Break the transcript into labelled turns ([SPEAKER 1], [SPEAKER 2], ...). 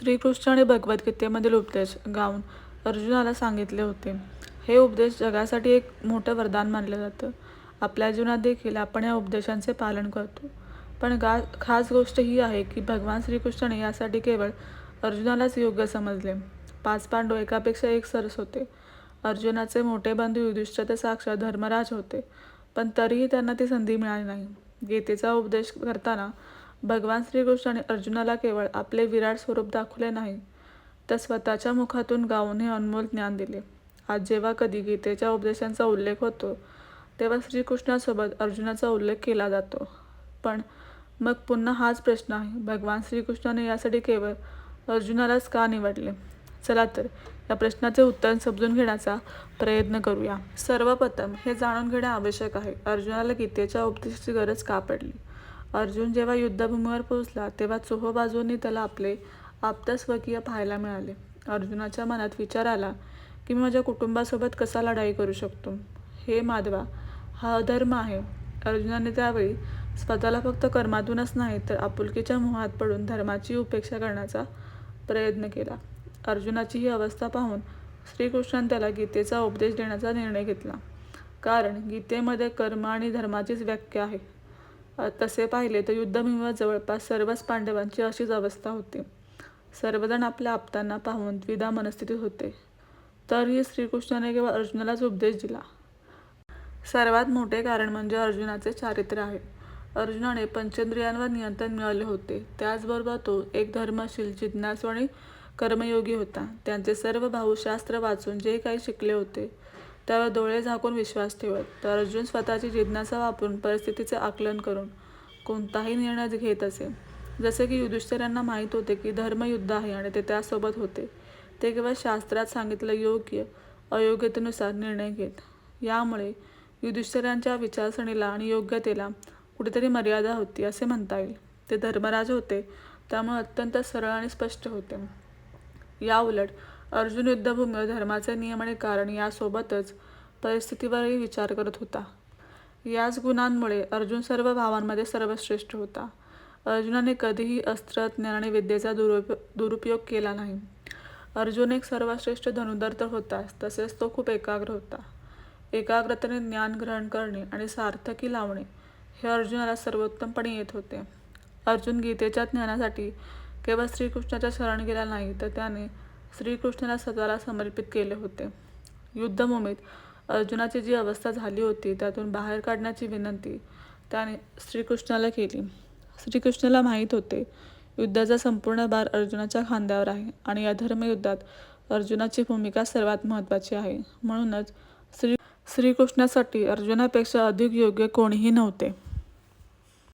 [SPEAKER 1] श्रीकृष्णाने भगवद्गीतेमधील उपदेश गाऊन अर्जुनाला सांगितले होते. हे उपदेश जगासाठी एक मोठं वरदान मानलं जातं. आपल्या जीवनात देखील आपण या उपदेशांचे पालन करतो. पण गा खास गोष्ट ही आहे की भगवान श्रीकृष्णाने यासाठी केवळ अर्जुनालाच योग्य समजले. पाच पांडव एकापेक्षा एक सरस होते. अर्जुनाचे मोठे बंधू युधिष्ठ ते साक्षात धर्मराज होते. पण तरीही त्यांना ती संधी मिळाली नाही. गीतेचा उपदेश करताना भगवान श्रीकृष्णाने अर्जुनाला केवळ आपले विराट स्वरूप दाखवले नाही, तर स्वतःच्या मुखातून गाऊन हे अनमोल ज्ञान दिले. आज जेव्हा कधी गीतेच्या उपदेशांचा उल्लेख होतो, तेव्हा श्रीकृष्णासोबत अर्जुनाचा उल्लेख केला जातो. पण मग पुन्हा हाच प्रश्न आहे, भगवान श्रीकृष्णाने यासाठी केवळ अर्जुनालाच का निवडले? चला तर या प्रश्नाचे उत्तर समजून घेण्याचा प्रयत्न करूया. सर्वप्रथम हे जाणून घेणे आवश्यक आहे, अर्जुनाला गीतेच्या उपदेशाची गरज का पडली? अर्जुन जेव्हा युद्धभूमीवर पोहोचला, तेव्हा चोहोबाजूंनी त्याला आपले आप्तस्वकीय पाहायला मिळाले. अर्जुनाच्या मनात विचार आला की मी माझ्या कुटुंबासोबत कसा लढाई करू शकतो? हे माधवा, हा अधर्म आहे. अर्जुनाने त्यावेळी स्वतःला फक्त कर्मातूनच नाही, तर आपुलकीच्या मोहात पडून धर्माची उपेक्षा करण्याचा प्रयत्न केला. अर्जुनाची ही अवस्था पाहून श्रीकृष्णाने त्याला गीतेचा उपदेश देण्याचा निर्णय घेतला. कारण गीतेमध्ये कर्म आणि धर्माचीच व्याख्या आहे. तसे पाहिले तर युद्धभूमीवर जवळपास सर्वच पांडवांची अशीच अवस्था होती. सर्वजण आपल्या आपतांना पाहून द्विधा मनस्थितीत होते. तरीही श्रीकृष्णाने केवळ अर्जुनालाच उपदेश दिला. सर्वात मोठे कारण म्हणजे अर्जुनाचे चारित्र्य आहे. अर्जुनाने पंचेंद्रियांवर नियंत्रण मिळवले होते. त्याचबरोबर तो एक धर्मशील, जिज्ञासू आणि कर्मयोगी होता. त्यांचे सर्व भाऊ शास्त्र वाचून जे काही शिकले होते, त्यावर डोळे झाकून विश्वास ठेवत, तर अर्जुन स्वतःची जिज्ञासा वापरून परिस्थितीचे आकलन करून कोणताही निर्णय घेत असे. जसे की युधिष्ठिरांना माहीत होते की धर्म युद्ध आहे आणि ते त्यासोबत होते. ते केवळ शास्त्रात सांगितलं योग्य अयोग्यतेनुसार निर्णय घेत. यामुळे युधिष्ठिरांच्या विचारसरणीला आणि योग्यतेला कुठेतरी मर्यादा होती, असे म्हणता येईल. ते धर्मराज होते, त्यामुळे अत्यंत सरळ आणि स्पष्ट होते. याउलट अर्जुन युद्धभूमीवर धर्माचे नियम आणि कारण यासोबतच परिस्थितीवरही विचार करत होता. याच गुणांमुळे अर्जुन सर्व भावांमध्ये सर्वश्रेष्ठ होता. अर्जुनाने कधीही अस्त्र, ज्ञान आणि विद्येचा दुरुपयोग केला नाही. अर्जुन एक सर्वश्रेष्ठ धनुर्धर तर होताच, तसेच तो खूप एकाग्र होता. एकाग्रतेने ज्ञान ग्रहण करणे आणि सार्थकी लावणे हे अर्जुनाला सर्वोत्तमपणे येत होते. अर्जुन गीतेच्या ज्ञानासाठी केवळ श्रीकृष्णाच्या शरण गेला नाही, तर त्याने श्रीकृष्णाला स्वतःला समर्पित केले होते. युद्धभूमीत अर्जुनाची जी अवस्था झाली होती, त्यातून बाहेर काढण्याची विनंती त्याने श्रीकृष्णाला केली. श्रीकृष्णाला माहीत होते, युद्धाचा संपूर्ण भार अर्जुनाच्या खांद्यावर आहे आणि या धर्मयुद्धात अर्जुनाची भूमिका सर्वात महत्त्वाची आहे. म्हणूनच श्री श्रीकृष्णासाठी अर्जुनापेक्षा अधिक योग्य कोणीही नव्हते.